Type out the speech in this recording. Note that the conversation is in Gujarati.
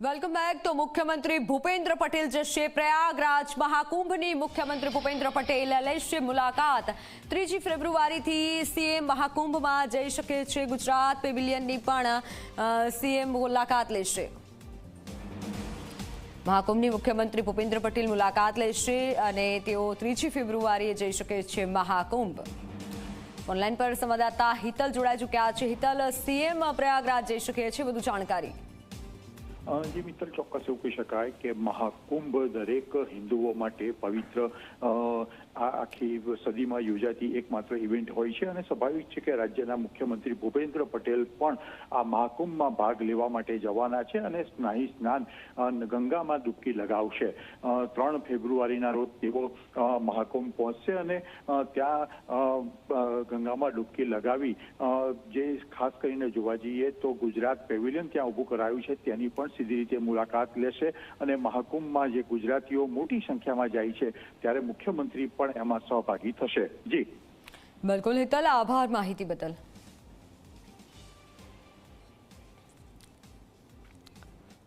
વેલકમ બેક તો મુખ્યમંત્રી ભૂપેન્દ્ર પટેલ જશે પ્રયાગરાજ. મહાકુંભની મુખ્યમંત્રી ભૂપેન્દ્ર પટેલ લેશે મુલાકાત. ત્રીજી ફેબ્રુઆરીથી સીએમ મહાકુંભમાં જઈ શકે છે ગુજરાત. પેવિલિયનની પણ સીએમ મુલાકાત લેશે. મહાકુંભની મુખ્યમંત્રી ભૂપેન્દ્ર પટેલ મુલાકાત લેશે અને તેઓ ત્રીજી ફેબ્રુઆરીએ જઈ શકે છે મહાકુંભ. ઓનલાઈન પર સંવાદદાતા હિતલ જોડાઈ ચૂક્યા છે. હિતલ, સીએમ પ્રયાગરાજ જઈ શકે છે. વધુ જાણકારી. જી મિત્તલ ચોક્કસ એવું કહી શકાય કે મહાકુંભ દરેક હિન્દુઓ માટે પવિત્ર આ આખી સદીમાં યોજાતી એકમાત્ર ઇવેન્ટ હોય છે અને સ્વાભાવિક છે કે રાજ્યના મુખ્યમંત્રી ભૂપેન્દ્ર પટેલ પણ આ મહાકુંભમાં ભાગ લેવા માટે જવાના છે અને સ્નાયુ સ્નાન ગંગામાં ડૂબકી લગાવશે. ત્રણ ફેબ્રુઆરીના રોજ તેઓ મહાકુંભ પહોંચશે અને ત્યાં ગંગામાં ડૂબકી લગાવી જે ખાસ કરીને જોવા જઈએ તો ગુજરાત પેવિલિયન ત્યાં ઊભું કરાયું છે, તેની સીધી રીતે મુલાકાત લેશે અને મહાકુંભમાં જે ગુજરાતીઓ મોટી સંખ્યામાં જાય છે, ત્યારે મુખ્યમંત્રી પણ એમાં સહભાગી થશે. જી. બિલકુલ હિતલ, આભાર માહિતી બદલ.